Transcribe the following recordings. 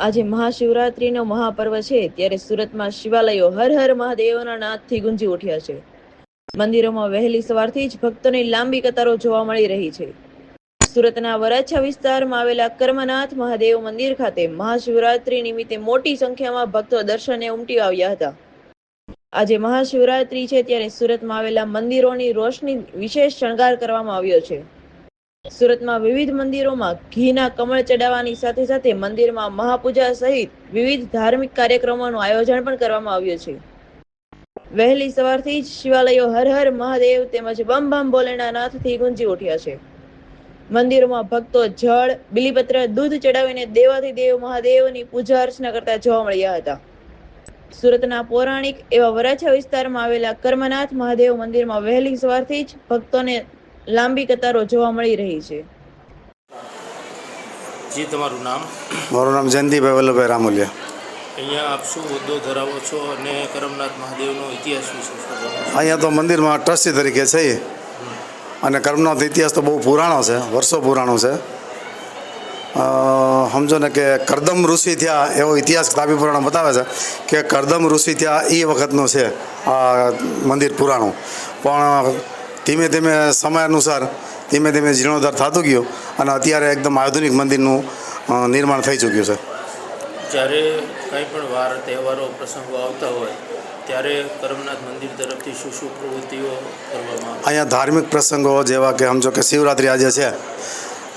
આજે મહાશિવરાત્રીનો મહાપર્વ છે, ત્યારે સુરતમાં શિવાલયો હર હર મહાદેવના નાદથી ગુંજી ઉઠ્યા છે. મંદિરોમાં વહેલી સવારથી જ ભક્તોની લાંબી કતારો જોવા મળી રહી છે. સુરતના વરાછા વિસ્તારમાં આવેલા કર્મનાથ મહાદેવ મંદિર ખાતે મહાશિવરાત્રી નિમિત્તે મોટી સંખ્યામાં ભક્તો દર્શને ઉમટી આવ્યા હતા. આજે મહાશિવરાત્રી છે, ત્યારે સુરતમાં આવેલા મંદિરોની રોશની વિશેષ શણગાર કરવામાં આવ્યો છે. સુરતમાં વિવિધ મંદિરોમાં ઘીના કમળ ચડાવવાની સાથે સાથે મંદિરમાં મહાપૂજા સહિત વિવિધ ધાર્મિક કાર્યક્રમોનું આયોજન પણ કરવામાં આવ્યું છે. વહેલી સવારથી જ શિવાલયો હર હર મહાદેવ તેમજ બમ બમ ભોલેનાથથી ગુંજી ઉઠ્યા છે. મંદિરોમાં ભક્તો જળ, બિલીપત્ર, દૂધ ચડાવીને દેવાથી દેવ મહાદેવની પૂજા અર્ચના કરતા જોવા મળ્યા હતા. સુરતના પૌરાણિક એવા વરાછા વિસ્તારમાં આવેલા કર્મનાથ મહાદેવ મંદિરમાં વહેલી સવારથી જ ભક્તોને લાંબી કતારો જોવા મળી રહી છે. જી તમારું નામ? મારું નામ જયંતિભાઈ વલ્લભભાઈ રામોલિયા. અહીંયા આપ શું હોદ્દો ધરાવો છો અને કરમનાથ મહાદેવનો ઇતિહાસ વિશે અહીંયા તો મંદિરમાં ટ્રસ્ટી તરીકે છે અને કર્મનાથ ઇતિહાસ તો બહુ પુરાણો છે વર્ષો પુરાણો છે. અ, સમજો ને કે કરદમ ઋષિ થયા એવો ઇતિહાસ તાપી પુરાણો બતાવે છે કે કરદમ ઋષિ થયા એ વખતનું છે આ મંદિર પુરાણું. પણ ધીમે ધીમે સમય અનુસાર ધીમે ધીમે જીર્ણોદ્ધાર થતું ગયો અને અત્યારે એકદમ આધુનિક મંદિરનું નિર્માણ થઈ ચૂક્યું છે. જ્યારે કંઈ પણ વાર તહેવારો પ્રસંગો આવતા હોય ત્યારે કરમનાથ મંદિર તરફથી શું શું પ્રવૃત્તિઓ કરવામાં અહીંયા ધાર્મિક પ્રસંગો જેવા કે સમજો કે શિવરાત્રિ આજે છે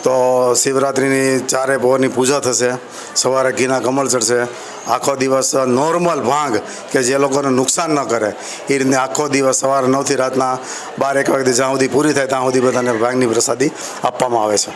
તો શિવરાત્રિની ચારે ભોરની પૂજા થશે સવારે ઘીના કમળ ચડશે આખો દિવસ નોર્મલ ભાંગ કે જે લોકોને નુકસાન ન કરે. એ રીતે આખો દિવસ સવારે નવથી રાતના બાર, એક વાગ્યાથી જ્યાં સુધી પૂરી થાય ત્યાં સુધી બધાને ભાંગની પ્રસાદી આપવામાં આવે છે.